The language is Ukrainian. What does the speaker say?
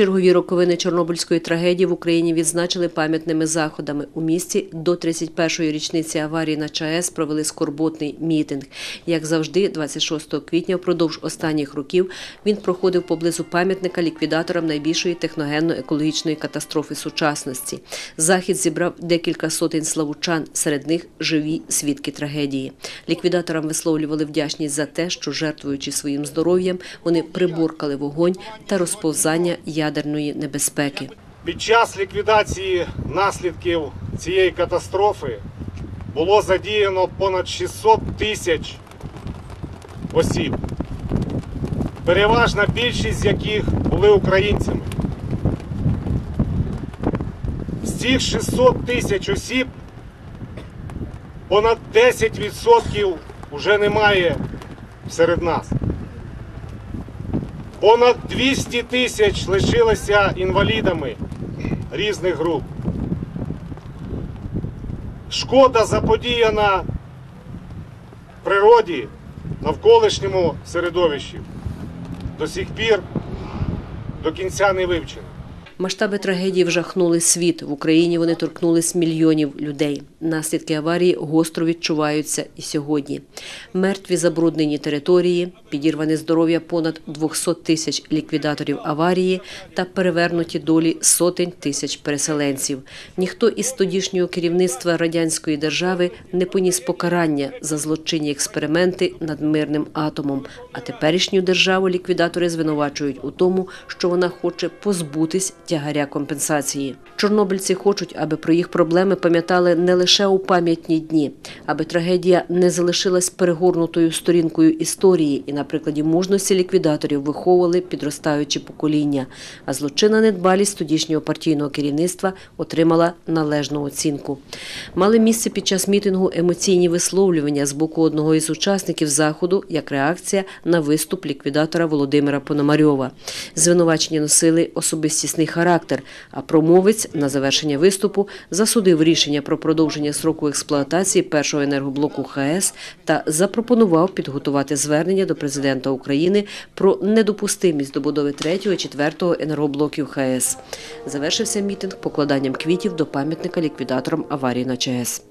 Чергові роковини Чорнобильської трагедії в Україні відзначили пам'ятними заходами. У місті до 31-ї річниці аварії на ЧАЕС провели скорботний мітинг. Як завжди, 26 квітня впродовж останніх років він проходив поблизу пам'ятника ліквідаторам найбільшої техногенно-екологічної катастрофи сучасності. Захід зібрав декілька сотень славучан, серед них живі свідки трагедії. Ліквідаторам висловлювали вдячність за те, що жертвуючи своїм здоров'ям, вони приборкали вогонь та розповзання ядерної небезпеки. Під час ліквідації наслідків цієї катастрофи було задіяно понад 600 тисяч осіб, переважна більшість з яких були українцями. З цих 600 тисяч осіб понад 10% вже немає серед нас. Понад 200 тисяч лишилися інвалідами різних груп. Шкода заподіяна природі, навколишньому середовищі. До сих пір до кінця не вивчено. Масштаби трагедії вжахнули світ. В Україні вони торкнулись мільйонів людей. Наслідки аварії гостро відчуваються і сьогодні. Мертві забруднені території, підірване здоров'я понад 200 тисяч ліквідаторів аварії та перевернуті долі сотень тисяч переселенців. Ніхто із тодішнього керівництва радянської держави не поніс покарання за злочинні експерименти над мирним атомом. А теперішню державу ліквідатори звинувачують у тому, що вона хоче позбутись тягаря компенсації. Чорнобильці хочуть, аби про їх проблеми пам'ятали не лише у пам'ятні дні, аби трагедія не залишилась перегорнутою сторінкою історії і на прикладі мужності ліквідаторів виховували підростаючі покоління. А злочинна недбалість тодішнього партійного керівництва отримала належну оцінку. Мали місце під час мітингу емоційні висловлювання з боку одного із учасників заходу як реакція на виступ ліквідатора Володимира Пономарьова. Звинувачення носили особистісний характер, а промовець на завершення виступу засудив рішення про продовження сроку експлуатації першого енергоблоку ХАЕС та запропонував підготувати звернення до президента України про недопустимість добудови третього і четвертого енергоблоків ХАЕС. Завершився мітинг покладанням квітів до пам'ятника ліквідаторам аварії на ЧАЕС.